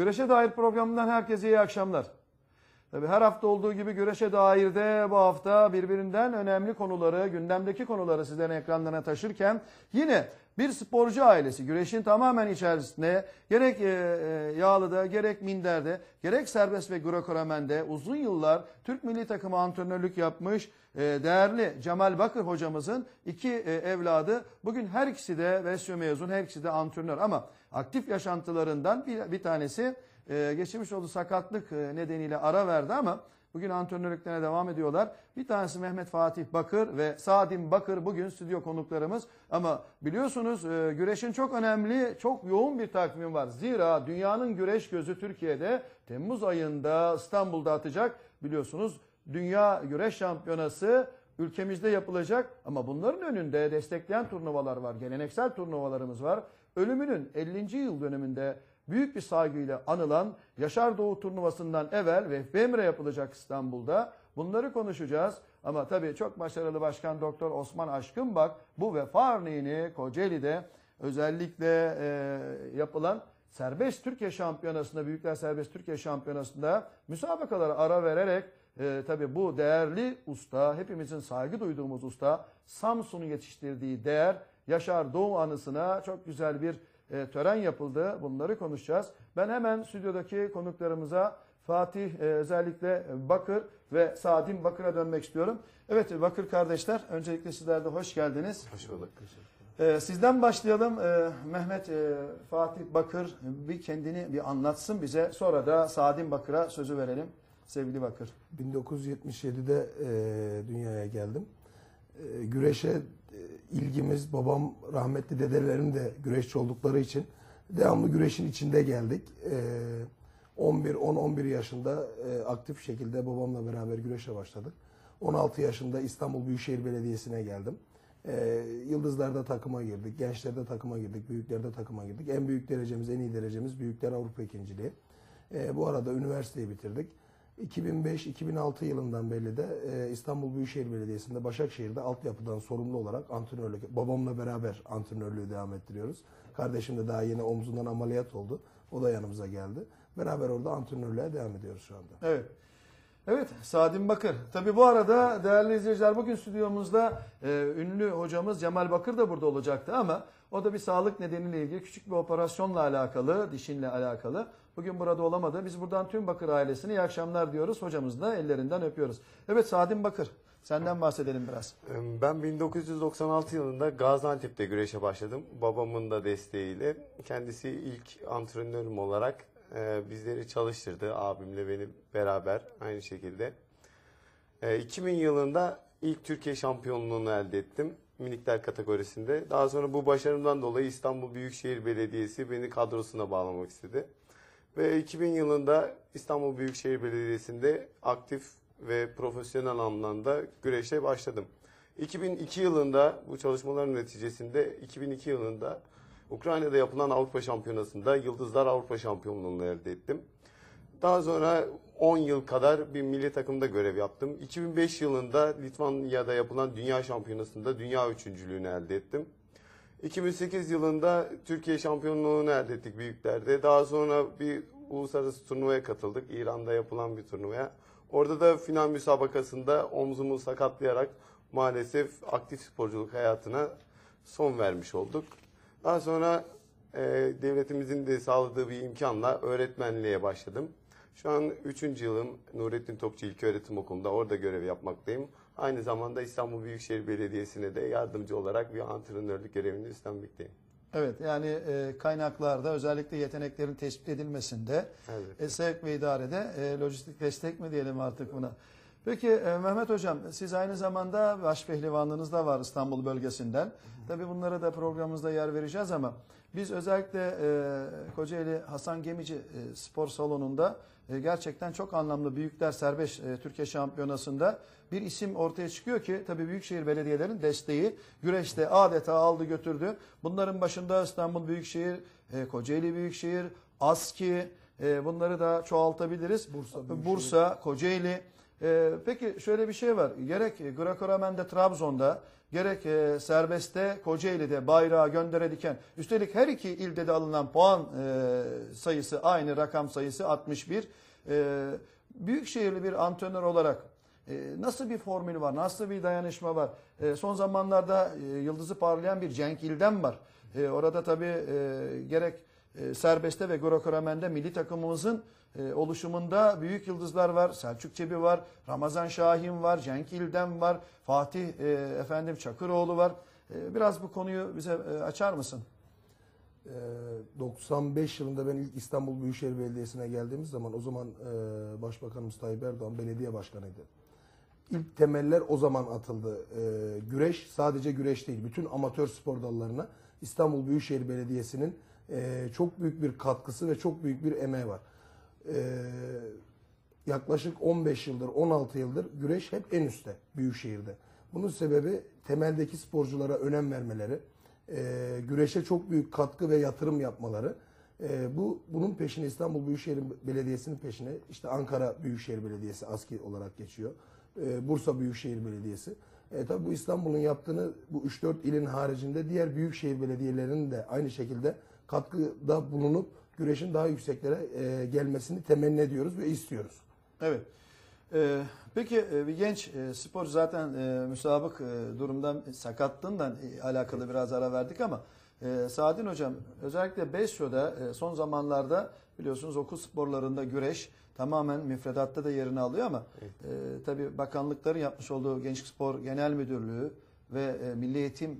Güreşe dair programından herkese iyi akşamlar. Tabii her hafta olduğu gibi güreşe dair de bu hafta birbirinden önemli konuları, gündemdeki konuları sizlerin ekranlarına taşırken yine bir sporcu ailesi güreşin tamamen içerisinde gerek e, e, Yağlı'da gerek Minder'de gerek serbest ve Greco-Romen'de uzun yıllar Türk milli takımı antrenörlük yapmış e, değerli Cemal Bakır hocamızın iki e, evladı. Bugün her ikisi de VSU mezun her ikisi de antrenör ama aktif yaşantılarından bir, bir tanesi e, geçirmiş olduğu sakatlık e, nedeniyle ara verdi ama bugün antrenörlüklerine devam ediyorlar. Bir tanesi Mehmet Fatih Bakır ve Sadim Bakır bugün stüdyo konuklarımız. Ama biliyorsunuz e, güreşin çok önemli, çok yoğun bir takvimi var. Zira dünyanın güreş gözü Türkiye'de Temmuz ayında İstanbul'da atacak. Biliyorsunuz Dünya Güreş Şampiyonası ülkemizde yapılacak ama bunların önünde destekleyen turnuvalar var. Geleneksel turnuvalarımız var. Ölümünün 50. yıl dönümünde büyük bir saygıyla anılan Yaşar Doğu turnuvasından evvel ve FBMR'e yapılacak İstanbul'da. Bunları konuşacağız. Ama tabii çok başarılı Başkan Doktor Osman Aşkınbak bu vefa örneğini Kocaeli'de özellikle e, yapılan Serbest Türkiye Şampiyonası'nda, Büyükler Serbest Türkiye Şampiyonası'nda müsabakalara ara vererek e, tabii bu değerli usta, hepimizin saygı duyduğumuz usta, Samsun'un yetiştirdiği değer Yaşar Doğu anısına çok güzel bir e, tören yapıldı. Bunları konuşacağız. Ben hemen stüdyodaki konuklarımıza Fatih e, özellikle Bakır ve Sadim Bakır'a dönmek istiyorum. Evet Bakır kardeşler öncelikle sizler de hoş geldiniz. Hoş bulduk. E, sizden başlayalım. E, Mehmet e, Fatih Bakır bir kendini bir anlatsın bize. Sonra da Sadim Bakır'a sözü verelim. Sevgili Bakır. 1977'de e, dünyaya geldim. E, güreşe ilgimiz, babam rahmetli dedelerim de güreşçi oldukları için devamlı güreşin içinde geldik. E, 11, 10-11 yaşında e, aktif şekilde babamla beraber güreşe başladık. 16 yaşında İstanbul Büyükşehir Belediyesi'ne geldim. E, Yıldızlar'da takıma girdik, gençlerde takıma girdik, büyüklerde takıma girdik. En büyük derecemiz, en iyi derecemiz Büyükler Avrupa ikinciliği. Bu arada üniversiteyi bitirdik. 2005-2006 yılından beri de e, İstanbul Büyükşehir Belediyesi'nde Başakşehir'de altyapıdan sorumlu olarak antrenörlük, babamla beraber antrenörlüğü devam ettiriyoruz. Kardeşim de daha yeni omzundan ameliyat oldu. O da yanımıza geldi. Beraber orada antrenörlüğe devam ediyoruz şu anda. Evet. Evet Sadim Bakır. Tabi bu arada değerli izleyiciler bugün stüdyomuzda e, ünlü hocamız Cemal Bakır da burada olacaktı ama o da bir sağlık nedeniyle ilgili küçük bir operasyonla alakalı, dişinle alakalı. Bugün burada olamadı. Biz buradan tüm Bakır ailesine iyi akşamlar diyoruz. Hocamız da ellerinden öpüyoruz. Evet Sadim Bakır senden bahsedelim biraz. Ben 1996 yılında Gaziantep'te güreşe başladım. Babamın da desteğiyle. Kendisi ilk antrenörüm olarak e, bizleri çalıştırdı. Abimle beni beraber aynı şekilde. E, 2000 yılında ilk Türkiye şampiyonluğunu elde ettim. Minikler kategorisinde. Daha sonra bu başarımdan dolayı İstanbul Büyükşehir Belediyesi beni kadrosuna bağlamak istedi. Ve 2000 yılında İstanbul Büyükşehir Belediyesi'nde aktif ve profesyonel anlamda güreşe başladım. 2002 yılında bu çalışmaların neticesinde 2002 yılında Ukrayna'da yapılan Avrupa Şampiyonası'nda Yıldızlar Avrupa Şampiyonluğunu elde ettim. Daha sonra 10 yıl kadar bir milli takımda görev yaptım. 2005 yılında Litvanya'da yapılan Dünya Şampiyonası'nda dünya üçüncülüğünü elde ettim. 2008 yılında Türkiye şampiyonluğunu elde ettik büyüklerde. Daha sonra bir uluslararası turnuvaya katıldık. İran'da yapılan bir turnuvaya. Orada da final müsabakasında omzumu sakatlayarak maalesef aktif sporculuk hayatına son vermiş olduk. Daha sonra e, devletimizin de sağladığı bir imkanla öğretmenliğe başladım. Şu an 3. yılım Nurettin Topçu İlköğretim Okulu'nda orada görev yapmaktayım. Aynı zamanda İstanbul Büyükşehir Belediyesi'ne de yardımcı olarak bir antrenörlük görevini üstlenmekteyim. Evet yani e, kaynaklarda özellikle yeteneklerin tespit edilmesinde Evet. e, sevk ve idarede e, lojistik destek mi diyelim artık buna. Peki e, Mehmet Hocam siz aynı zamanda baş pehlivanlığınız da var İstanbul bölgesinden. Tabii bunlara da programımızda yer vereceğiz ama biz özellikle e, Kocaeli Hasan Gemici e, spor salonunda e, gerçekten çok anlamlı büyükler serbest e, Türkiye şampiyonasında bir isim ortaya çıkıyor ki tabii büyükşehir belediyelerinin desteği güreşte adeta aldı götürdü. Bunların başında İstanbul Büyükşehir, e, Kocaeli Büyükşehir, ASKİ e, bunları da çoğaltabiliriz. Bursa Büyükşehir. Bursa, Kocaeli Ee, peki şöyle bir şey var. Gerek Greco-Romen'de Trabzon'da gerek e, serbestte Kocaeli'de bayrağı göndere diken üstelik her iki ilde de alınan puan e, sayısı aynı rakam sayısı 61. E, büyükşehirli bir antrenör olarak e, nasıl bir formül var? Nasıl bir dayanışma var? E, son zamanlarda e, yıldızı parlayan bir Cenk İldem var. Orada tabii gerek serbestte ve Greco-Romen'de milli takımımızın e, oluşumunda büyük yıldızlar var. Selçuk Çebi var, Ramazan Şahin var, Cenk İldem var, Fatih e, efendim Çakıroğlu var. E, biraz bu konuyu bize e, açar mısın? Ee, 95 yılında ben ilk İstanbul Büyükşehir Belediyesi'ne geldiğimiz zaman o zaman e, Başbakanımız Tayyip Erdoğan belediye başkanıydı. İlk temeller o zaman atıldı. Güreş sadece güreş değil. Bütün amatör spor dallarına İstanbul Büyükşehir Belediyesi'nin çok büyük bir katkısı ve çok büyük bir emeği var. Ee, yaklaşık 15 yıldır, 16 yıldır güreş hep en üstte Büyükşehir'de. Bunun sebebi temeldeki sporculara önem vermeleri, e, güreşe çok büyük katkı ve yatırım yapmaları. E, bu bunun peşine İstanbul Büyükşehir Belediyesi'nin peşine işte Ankara Büyükşehir Belediyesi ASKİ olarak geçiyor. E, Bursa Büyükşehir Belediyesi. E, tabi bu İstanbul'un yaptığını bu 3-4 ilin haricinde diğer büyükşehir belediyelerinin de aynı şekilde katkıda bulunup güreşin daha yükseklere e, gelmesini temenni ediyoruz ve istiyoruz. Evet. Ee, peki e, bir genç e, spor zaten e, müsabık e, durumdan sakatlığından e, alakalı biraz ara verdik ama e, Saadin Hocam özellikle Besyo'da e, son zamanlarda biliyorsunuz okul sporlarında güreş tamamen müfredatta da yerini alıyor ama e, tabii bakanlıkların yapmış olduğu Gençlik Spor Genel Müdürlüğü ve e, Milli Eğitim e,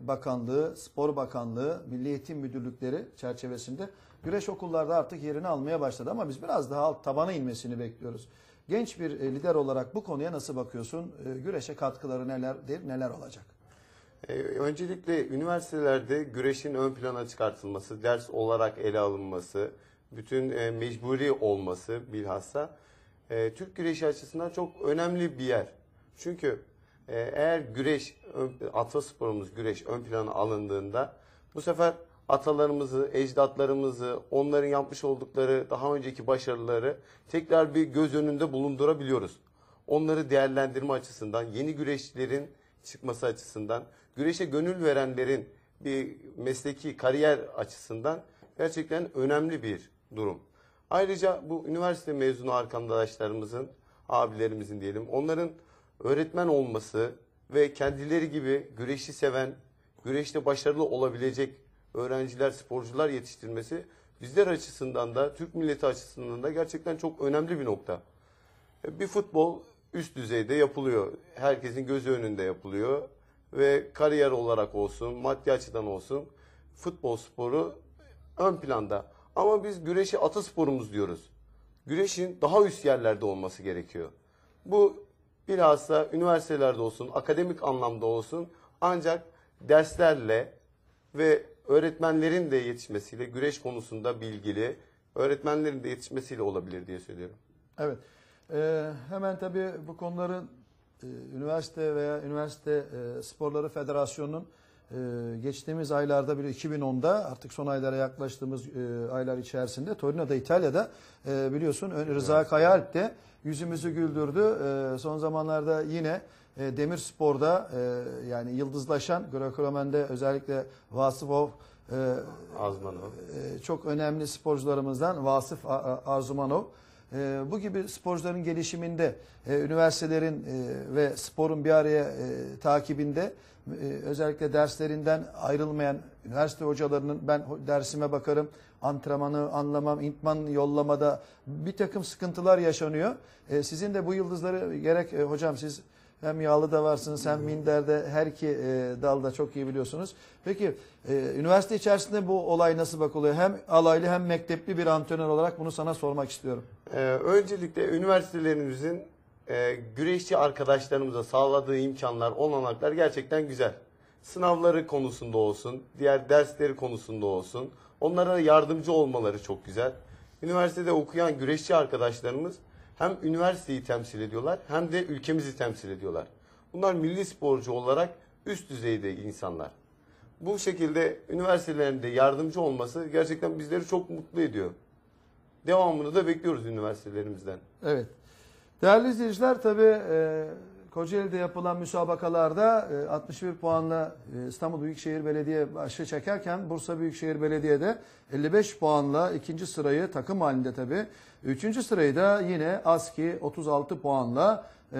Bakanlığı, Spor Bakanlığı, Milli Eğitim Müdürlükleri çerçevesinde güreş okullarda artık yerini almaya başladı ama biz biraz daha alt tabana inmesini bekliyoruz. Genç bir e, lider olarak bu konuya nasıl bakıyorsun? E, Güreşe katkıları nelerdir, neler olacak? Ee, öncelikle üniversitelerde güreşin ön plana çıkartılması, ders olarak ele alınması, bütün e, mecburi olması bilhassa e, Türk güreşi açısından çok önemli bir yer. Çünkü eğer güreş, ön- atasporumuz güreş ön plana alındığında bu sefer atalarımızı, ecdatlarımızı, onların yapmış oldukları daha önceki başarıları tekrar bir göz önünde bulundurabiliyoruz. Onları değerlendirme açısından, yeni güreşlerin çıkması açısından, güreşe gönül verenlerin bir mesleki kariyer açısından gerçekten önemli bir durum. Ayrıca bu üniversite mezunu arkadaşlarımızın, abilerimizin diyelim, onların öğretmen olması ve kendileri gibi güreşi seven, güreşte başarılı olabilecek öğrenciler, sporcular yetiştirmesi bizler açısından da, Türk milleti açısından da gerçekten çok önemli bir nokta. Bir futbol üst düzeyde yapılıyor. Herkesin gözü önünde yapılıyor. Ve kariyer olarak olsun, maddi açıdan olsun futbol sporu ön planda. Ama biz güreşi atasporumuz diyoruz. Güreşin daha üst yerlerde olması gerekiyor. Bu bilhassa üniversitelerde olsun, akademik anlamda olsun ancak derslerle ve öğretmenlerin de yetişmesiyle, güreş konusunda bilgili öğretmenlerin de yetişmesiyle olabilir diye söylüyorum. Evet. Ee, hemen tabii bu konuların e, üniversite veya üniversite e, sporları federasyonunun e, geçtiğimiz aylarda bir 2010'da artık son aylara yaklaştığımız e, aylar içerisinde Torino'da İtalya'da e, biliyorsun Rıza Kayaalp de yüzümüzü güldürdü. E, son zamanlarda yine e, Demir Spor'da e, yani yıldızlaşan Greco-Romen'de özellikle Vasıfov e, Azmanov. e, çok önemli sporcularımızdan Vasıf Arzumanov. E, Bu gibi sporcuların gelişiminde, e, üniversitelerin e, ve sporun bir araya e, takibinde e, özellikle derslerinden ayrılmayan üniversite hocalarının ben dersime bakarım, antrenmanı anlamam, intman yollamada bir takım sıkıntılar yaşanıyor. E, Sizin de bu yıldızları gerek e, hocam siz hem Yağlı'da varsınız hem Minder'de her iki e, dalda çok iyi biliyorsunuz. Peki e, üniversite içerisinde bu olay nasıl bakılıyor? Hem alaylı hem mektepli bir antrenör olarak bunu sana sormak istiyorum. Ee, öncelikle üniversitelerimizin e, güreşçi arkadaşlarımıza sağladığı imkanlar, olanaklar gerçekten güzel. Sınavları konusunda olsun, diğer dersleri konusunda olsun. Onlara yardımcı olmaları çok güzel. Üniversitede okuyan güreşçi arkadaşlarımız hem üniversiteyi temsil ediyorlar hem de ülkemizi temsil ediyorlar. Bunlar milli sporcu olarak üst düzeyde insanlar. Bu şekilde üniversitelerinde yardımcı olması gerçekten bizleri çok mutlu ediyor. Devamını da bekliyoruz üniversitelerimizden. Evet. Değerli izleyiciler tabii e, Kocaeli'de yapılan müsabakalarda e, 61 puanla e, İstanbul Büyükşehir Belediye başı çekerken Bursa Büyükşehir Belediye'de 55 puanla ikinci sırayı takım halinde tabii. Üçüncü sırayı da yine ASKİ 36 puanla e,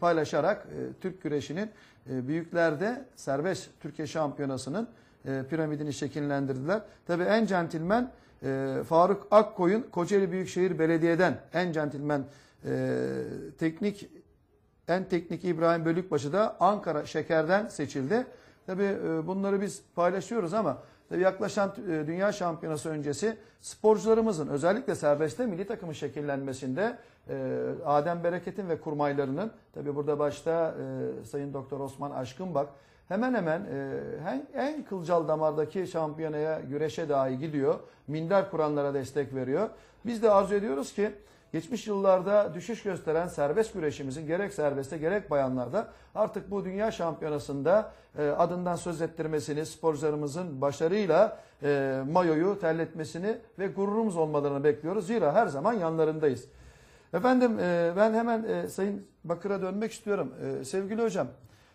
paylaşarak e, Türk güreşinin e, büyüklerde serbest Türkiye Şampiyonası'nın e, piramidini şekillendirdiler. Tabii en centilmen e, Faruk Akkoyun Kocaeli Büyükşehir Belediye'den en centilmen e, teknik en teknik İbrahim Bölükbaşı da Ankara Şeker'den seçildi. Tabii e, bunları biz paylaşıyoruz ama tabii yaklaşan e, Dünya Şampiyonası öncesi sporcularımızın özellikle serbestte milli takımın şekillenmesinde e, Adem Bereket'in ve kurmaylarının tabii burada başta Sayın Doktor Osman Aşkınbak hemen hemen en, en kılcal damardaki şampiyonaya güreşe dahi gidiyor. Minder kuranlara destek veriyor. Biz de arzu ediyoruz ki geçmiş yıllarda düşüş gösteren serbest güreşimizin gerek serbestte gerek bayanlarda artık bu dünya şampiyonasında e, adından söz ettirmesini, sporcularımızın başarıyla e, mayoyu terletmesini ve gururumuz olmalarını bekliyoruz. Zira her zaman yanlarındayız. Efendim e, ben hemen e, Sayın Bakır'a dönmek istiyorum. E, sevgili hocam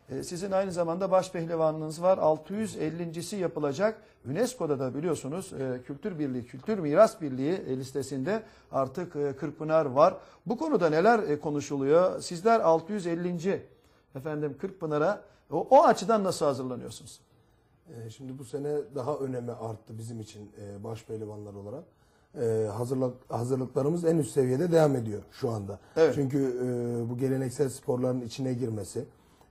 sizin aynı zamanda baş pehlivanınız var. 650.si yapılacak. UNESCO'da da biliyorsunuz e, Kültür Birliği, Kültür Miras Birliği e, listesinde artık e, Kırkpınar var. Bu konuda neler konuşuluyor? Sizler 650. efendim Kırkpınar'a o, o açıdan nasıl hazırlanıyorsunuz? Ee, Şimdi bu sene daha önemi arttı bizim için baş pehlivanlar olarak. Ee, Hazırlık, hazırlıklarımız en üst seviyede devam ediyor şu anda. Evet. Çünkü bu geleneksel sporların içine girmesi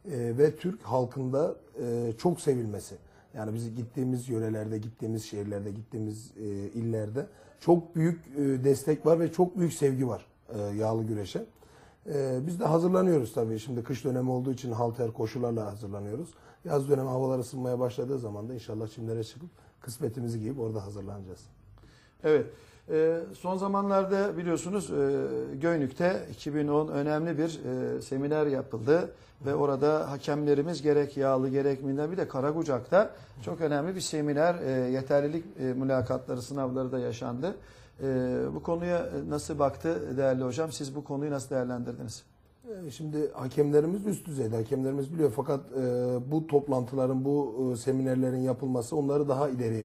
ve Türk halkında e, çok sevilmesi. Yani biz gittiğimiz yörelerde, gittiğimiz şehirlerde, gittiğimiz e, illerde çok büyük e, destek var ve çok büyük sevgi var e, yağlı güreşe. Biz de hazırlanıyoruz tabii. Şimdi kış dönemi olduğu için halter koşularla hazırlanıyoruz. Yaz dönemi havalar ısınmaya başladığı zaman da inşallah çimlere çıkıp kısmetimizi giyip orada hazırlanacağız. Evet. Ee, son zamanlarda biliyorsunuz e, Göynük'te 2010 önemli bir e, seminer yapıldı ve orada hakemlerimiz gerek yağlı gerek minder bir de Karakucak'ta çok önemli bir seminer e, yeterlilik e, mülakatları sınavları da yaşandı. E, bu konuya nasıl baktı değerli hocam? Siz bu konuyu nasıl değerlendirdiniz? Ee, Şimdi hakemlerimiz üst düzeyde. Hakemlerimiz biliyor fakat e, bu toplantıların, bu e, seminerlerin yapılması onları daha ileri